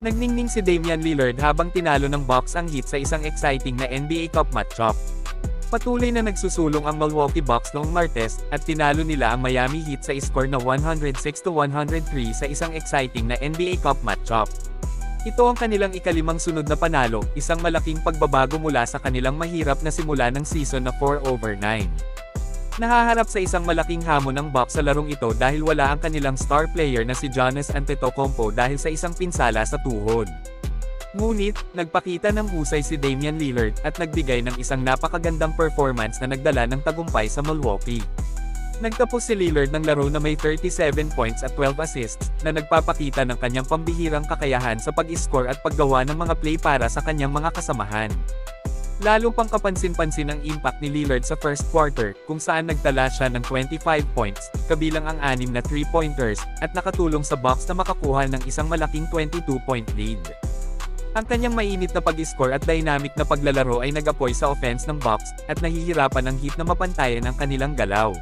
Nagningning si Damian Lillard habang tinalo ng Bucks ang Heat sa isang exciting na NBA Cup matchup. Patuloy na nagsusulong ang Milwaukee Bucks noong Martes, at tinalo nila ang Miami Heat sa score na 106-103 sa isang exciting na NBA Cup matchup. Ito ang kanilang ikalimang sunod na panalo, isang malaking pagbabago mula sa kanilang mahirap na simula ng season na 4 over 9. Nahaharap sa isang malaking hamon ng Bucks sa larong ito dahil wala ang kanilang star player na si Giannis Antetokounmpo dahil sa isang pinsala sa tuhod. Ngunit, nagpakita ng husay si Damian Lillard at nagbigay ng isang napakagandang performance na nagdala ng tagumpay sa Milwaukee. Nagtapos si Lillard ng laro na may 37 points at 12 assists, na nagpapakita ng kanyang pambihirang kakayahan sa pag-score at paggawa ng mga play para sa kanyang mga kasamahan. Lalo pang kapansin-pansin ang impact ni Lillard sa first quarter, kung saan nagtala siya ng 25 points, kabilang ang anim na 3-pointers, at nakatulong sa Bucks na makakuha ng isang malaking 22-point lead. Ang kanyang mainit na pag-score at dynamic na paglalaro ay nagapoy sa offense ng Bucks, at nahihirapan ang Heat na mapantayan ang kanilang galaw.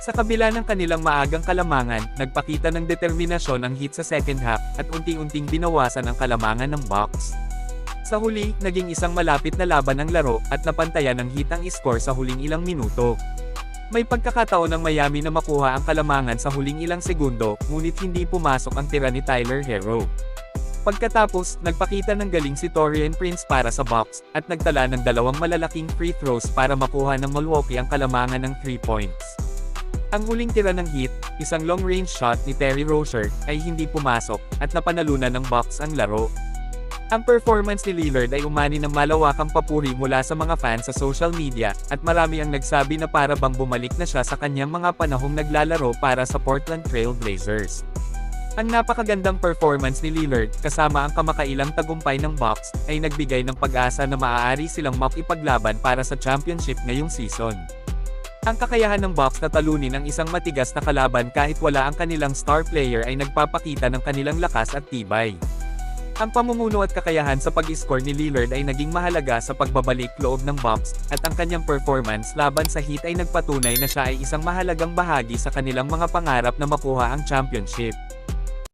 Sa kabila ng kanilang maagang kalamangan, nagpakita ng determinasyon ang Heat sa second half, at unti-unting binawasan ang kalamangan ng Bucks. Sa huli, naging isang malapit na laban ang laro, at napantayan ang score sa huling ilang minuto. May pagkakataon ng Miami na makuha ang kalamangan sa huling ilang segundo, ngunit hindi pumasok ang tira ni Tyler Hero. Pagkatapos, nagpakita ng galing si Torian Prince para sa box, at nagtala ng dalawang malalaking free throws para makuha ng Milwaukee ang kalamangan ng 3 points. Ang huling tira ng Heat, isang long-range shot ni Terry Rozier, ay hindi pumasok, at napanalunan ng Bucks ang laro. Ang performance ni Lillard ay umani ng malawakang papuri mula sa mga fans sa social media, at marami ang nagsabi na para bang bumalik na siya sa kanyang mga panahong naglalaro para sa Portland Trail Blazers. Ang napakagandang performance ni Lillard, kasama ang kamakailang tagumpay ng Bucks, ay nagbigay ng pag-asa na maaari silang makipaglaban para sa championship ngayong season. Ang kakayahan ng Bucks na talunin ang isang matigas na kalaban kahit wala ang kanilang star player ay nagpapakita ng kanilang lakas at tibay. Ang pamumuno at kakayahan sa pag-score ni Lillard ay naging mahalaga sa pagbabalik loob ng Bucks, at ang kanyang performance laban sa Heat ay nagpatunay na siya ay isang mahalagang bahagi sa kanilang mga pangarap na makuha ang championship.